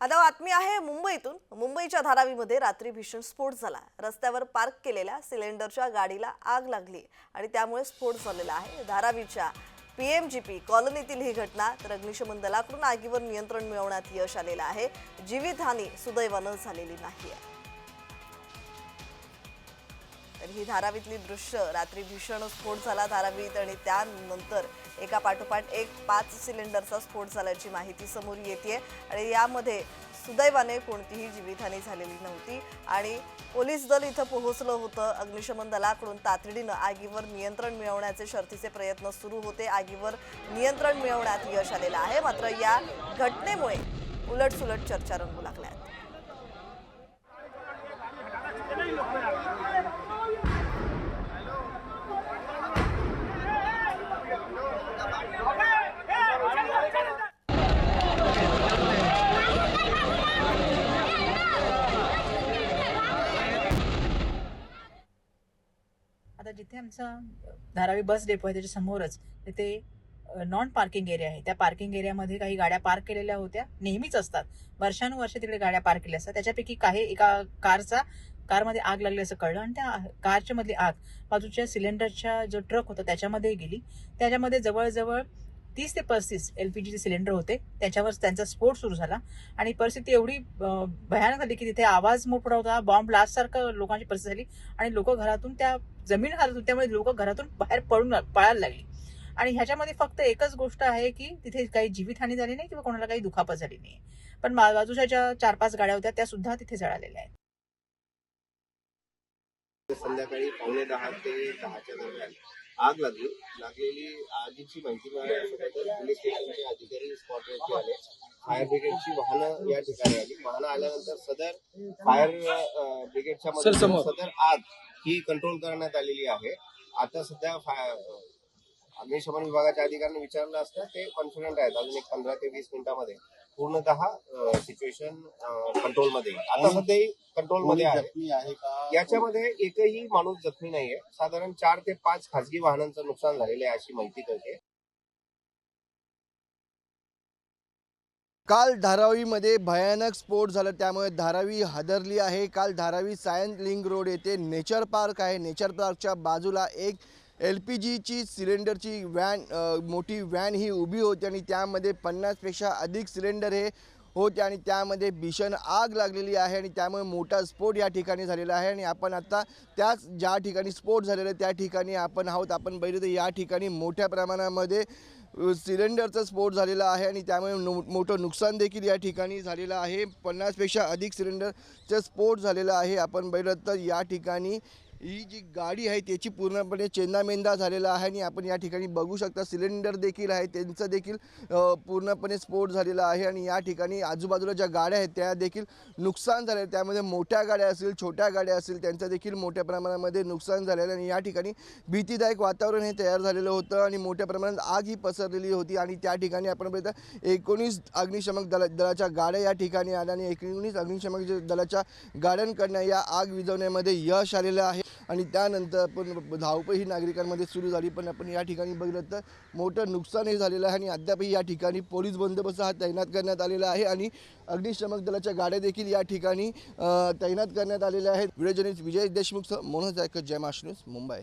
आता बातमी आहे मुंबईतून. मुंबईच्या धारावीमध्ये रात्री भीषण स्फोट झाला. रस्त्यावर पार्क केलेल्या सिलेंडरच्या गाडीला आग लागली आणि त्यामुळे स्फोट झालेला आहे. धारावीच्या पी एम जी पी कॉलनीतील ही घटना तर अग्निशमन दलाकडून आगीवर नियंत्रण मिळवण्यात यश आलेलं आहे. जीवितहानी सुदैवानं झालेली नाही आहे तर ही धारावीतली दृश्य रात्री भीषण स्फोट झाला धारावीत आणि त्यानंतर एका पाठोपाठ एक पाच सिलेंडरचा स्फोट झाल्याची माहिती समोर येते. आणि यामध्ये सुदैवाने कोणतीही जीवितहानी झालेली नव्हती आणि पोलीस दल इथं पोहोचलं होतं. अग्निशमन दलाकडून तातडीनं आगीवर नियंत्रण मिळवण्याचे शर्थीचे प्रयत्न सुरू होते. आगीवर नियंत्रण मिळवण्यात यश आलेलं आहे. मात्र या घटनेमुळे उलटसुलट चर्चा रंगू लागल्या आता जिथे आमचा धारावी बस डेपो आहे त्याच्या समोरच तिथे नॉन पार्किंग एरिया आहे. त्या पार्किंग एरियामध्ये काही गाड्या पार्क केलेल्या होत्या. नेहमीच असतात. वर्षानुवर्ष तिकडे गाड्या पार्क केल्या असतात. त्याच्यापैकी काही एका कारचा कारमध्ये आग लागली असं कळलं आणि त्या कारच्या मधली आग बाजूच्या सिलेंडरच्या जो ट्रक होता त्याच्यामध्ये गेली. त्याच्यामध्ये जवळजवळ तीस ते पस्तीस एल पी जीचे सिलेंडर होते. त्याच्यावर त्यांचा स्फोट सुरू झाला. आणि परिस्थिती एवढी भयानक झाली की तिथे आवाज मोठा होता बॉम्ब ब्लास्ट सारखं लोकांची परिस्थिती झाली. आणि लोक घरातून त्या जमीन हालत होती त्यामुळे लोक घरातून बाहेर पळून पळायला लागली. आणि ह्याच्यामध्ये फक्त एकच गोष्ट आहे की तिथे काही जीवितहानी झाली नाही किंवा कोणाला काही दुखापत झाली नाही. पण बाजूच्या ज्या चार पाच गाड्या होत्या त्या सुद्धा तिथे जळालेल्या आहेत. संध्याकाळी पावणे दहा ते दहाच्या दरम्यान आग लागली. लागलेली आगीची माहिती मिळाल्यानंतर पोलीस स्टेशनचे अधिकारी स्पॉटवरती आले. फायर ब्रिगेडची वाहनं या ठिकाणी आली. वाहनं आल्यानंतर सदर फायर ब्रिगेडच्या मदतीने सदर आग ही कंट्रोल करण्यात आलेली आहे. आता सध्या अग्निशमन विभागाच्या अधिकाऱ्यांनी विचारलं असतं ते कॉन्फिडंट आहेत. अजून एक पंधरा ते वीस मिनिटामध्ये पूर्णतः सिच्युएशन कंट्रोलमध्ये. आता सध्या कंट्रोलमध्ये आहे. याच्यामध्ये एकही माणूस जखमी नाहीये. साधारण चार ते पाच खासगी वाहनांचं नुकसान झालेलं आहे अशी माहिती कळते. काल धारावीमध्ये भयानक स्फोट झाला त्यामुळे धारावी हादरली आहे. काल धारावी सायन्स लिंक रोड येथे नेचर पार्क आहे. नेचर पार्कच्या बाजूला एक एल पी जीची सिलेंडरची व्हॅन मोठी व्हॅन ही उभी होती आणि त्यामध्ये पन्नासपेक्षा अधिक सिलेंडर हे होते आणि त्यामध्ये भीषण आग लागलेली आहे आणि त्यामुळे मोठा स्फोट या ठिकाणी झालेला आहे आणि आपण आता त्याच ज्या ठिकाणी स्फोट झालेला आहे त्या ठिकाणी आपण आहोत. आपण बघितलं तर या ठिकाणी मोठ्या प्रमाणामध्ये सिलेंडरचा स्फोट झालेला आहे आणि त्यामुळे नो मोठं नुकसान देखील या ठिकाणी झालेलं आहे. पन्नासपेक्षा अधिक सिलेंडरचा स्फोट झालेला आहे. आपण बघितलं तर या ठिकाणी ही जी गाडी आहे त्याची पूर्णपणे चेंदामेंदा झालेला आहे आणि आपण या ठिकाणी बघू शकता सिलेंडर देखील आहे त्यांचं देखील पूर्णपणे स्फोट झालेला आहे आणि या ठिकाणी आजूबाजूला ज्या गाड्या आहेत त्या देखील नुकसान झाले त्यामध्ये मोठ्या गाड्या असतील छोट्या गाड्या असतील त्यांचं देखील मोठ्या प्रमाणामध्ये नुकसान झालेलं आहे आणि या ठिकाणी भीतीदायक वातावरण हे तयार झालेलं होतं आणि मोठ्या प्रमाणात आग ही पसरलेली होती आणि त्या ठिकाणी आपण बघितलं एकोणीस अग्निशमक दला दलाच्या गाड्या या ठिकाणी आल्या आणि एकोणीस अग्निशमक दलाच्या गाड्यांकडनं या आग विझवण्यामध्ये यश आलेलं आहे. आणि त्यानंतर आपण धावपळीही नागरिकांमध्ये सुरू झाली. पण आपण या ठिकाणी बघितलं तर मोठं नुकसानही झालेलं आहे आणि अद्यापही या ठिकाणी पोलीस बंदोबस्त हा तैनात करण्यात आलेला आहे. आणि अग्निशमक दलाच्या गाड्या देखील या ठिकाणी तैनात करण्यात आलेल्या आहेत. Video journalist Vijay Deshmukh Manoj Jaykar Jai Maharashtra news Mumbai.